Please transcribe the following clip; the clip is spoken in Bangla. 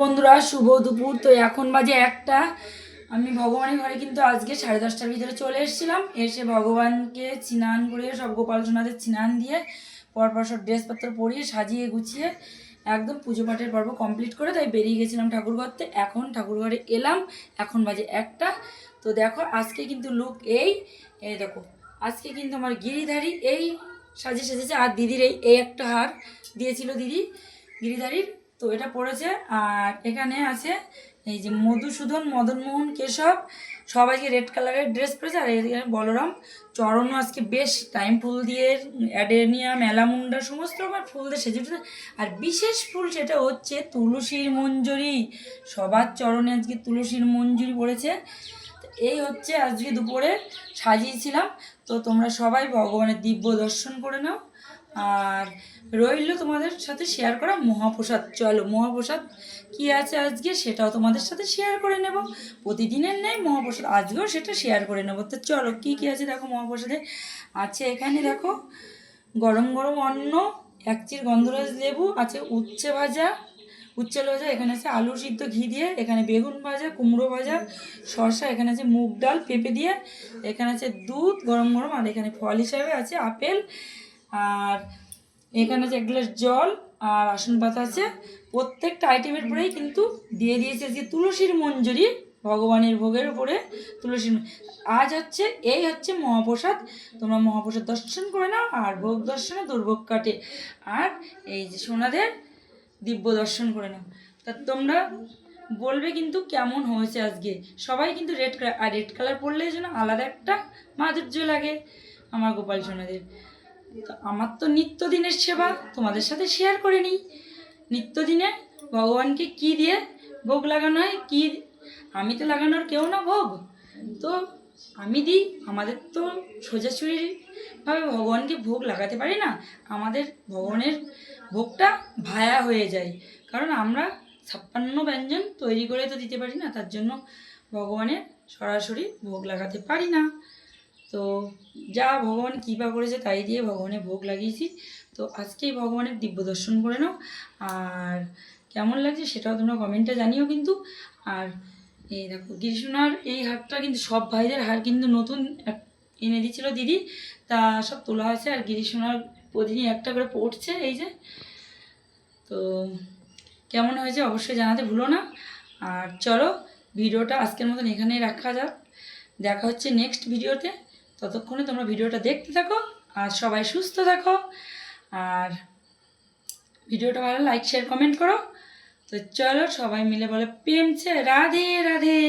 বন্ধুরা, শুভ দুপুর। তো এখন বাজে একটা। আমি ভগবানের ঘরে কিন্তু আজকে সাড়ে দশটার ভিতরে চলে এসেছিলাম। এসে ভগবানকে স্নান করে, সব গোপাল সোনাদের স্নান দিয়ে, পরপর সব ড্রেসপত্র পরিয়ে, সাজিয়ে গুছিয়ে, একদম পুজো পাঠের পর্ব কমপ্লিট করে তাই বেরিয়ে গেছিলাম ঠাকুর ঘরতে এখন ঠাকুর ঘরে এলাম। এখন বাজে একটা। তো দেখো, আজকে কিন্তু লুক এই এই দেখো। আজকে কিন্তু আমার গিরিধারী এই সাজে সেজেছে। আর দিদির এই এই একটা হার দিয়েছিল দিদি, গিরিধারীর। তো এটা পড়েছে। আর এখানে আছে এই যে মধুসূদন, মদনমোহন, কেশব, সবাইকে রেড কালারের ড্রেস পরেছে। আর এদিকে বলরাম, চরণও আজকে বেশ টাইম ফুল দিয়ে অ্যাডেনিয়া মেলামুন্ডা সমস্ত রকমের ফুল দিয়ে সেজে উঠেছে। আর বিশেষ ফুল সেটা হচ্ছে তুলসীর মঞ্জুরি। সবার চরণে আজকে তুলসীর মঞ্জুরি পড়েছে। এই হচ্ছে আজকে দুপুরে সাজিয়েছিলাম। তো তোমরা সবাই ভগবানের দিব্য দর্শন করে নাও। আর রইল তোমাদের সাথে শেয়ার করা মহাপ্রসাদ। চলো, মহাপ্রসাদ কি আছে আজকে সেটাও তোমাদের সাথে শেয়ার করে নেব। প্রতিদিনের নেই মহাপ্রসাদ, আজকেও সেটা শেয়ার করে নেব। তো চলো, কি কি আছে দেখো মহাপ্রসাদে? আছে এখানে দেখো গরম গরম অন্ন একচির গন্ধরাজ লেবু, আছে উচ্ছে ভাজা উচ্ছে ভাজা, এখানে আছে আলু সিদ্ধ ঘি দিয়ে, এখানে বেগুন ভাজা, কুমড়ো ভাজা শসা এখানে আছে মুগ ডাল, পেঁপে দিয়ে, এখানে আছে দুধ গরম গরম, আর এখানে ফল হিসাবে আছে আপেল আর এখানে আছে এক গ্লাস জল আর আসন পাতা আছে, প্রত্যেকটা আইটেমের পরেই কিন্তু দিয়ে দিয়েছে যে তুলসীর মঞ্জুরি ভগবানের ভোগের উপরে তুলসীর আজ হচ্ছে, এই হচ্ছে মহাপ্রসাদ। তোমরা মহাপ্রসাদ দর্শন করে নাও আর ভোগ দর্শনে দুর্ভোগ কাটে। আর এই যে সোনাদের দিব্য দর্শন করে নাও। তা তোমরা বলবে কিন্তু কেমন হয়েছে আজকে? সবাই কিন্তু রেড কালার আর রেড কালার পরলে যেন আলাদা একটা মাধুর্য লাগে। আমার গোপাল সোনাদের। তো আমার তো নিত্যদিনের সেবা তোমাদের সাথে শেয়ার করে নিই। নিত্যদিনে ভগবানকে কি দিয়ে ভোগ লাগানো হয়, কী আমি তো লাগানোর কেউ না ভোগ। তো আমি দিই, আমাদের তো সোজাসুরিভাবে ভগবানকে ভোগ লাগাতে পারি না। আমাদের ভগবানের ভোগটা ভায়া হয়ে যায়। কারণ আমরা ছাপ্পান্ন ব্যঞ্জন তৈরি করে তো দিতে পারি না, তার জন্য ভগবানের সরাসরি ভোগ লাগাতে পারি না। তো যা ভগবান কৃপা করেছে তাই দিয়ে ভগবানের ভোগ লাগিয়েছি। তো আজকেই ভগবানের দিব্য দর্শন করে নাও। আর কেমন লাগছে সেটাও তোমরা কমেন্টে জানিও কিন্তু। আর এই দেখো, গিরিশোনার এই হারটা কিন্তু সব ভাইদের হার কিন্তু নতুন এনে দিয়েছিল দিদি। তা সব তোলা হয়েছে আর গিরিশোনার প্রতিদিন একটা করে পড়ছে এই যে। তো কেমন হয়েছে অবশ্যই জানাতে ভুলো না। আর চলো, ভিডিওটা আজকের মতন এখানেই রাখা যাক। দেখা হচ্ছে নেক্সট ভিডিওতে। ততক্ষণে তোমরা ভিডিওটা দেখতে থাকো আর সবাই সুস্থ থাকো। আর ভিডিওটা ভালো লাইক শেয়ার কমেন্ট করো। তো চলো সবাই মিলে বলে প্রেমছে রাধে রাধে।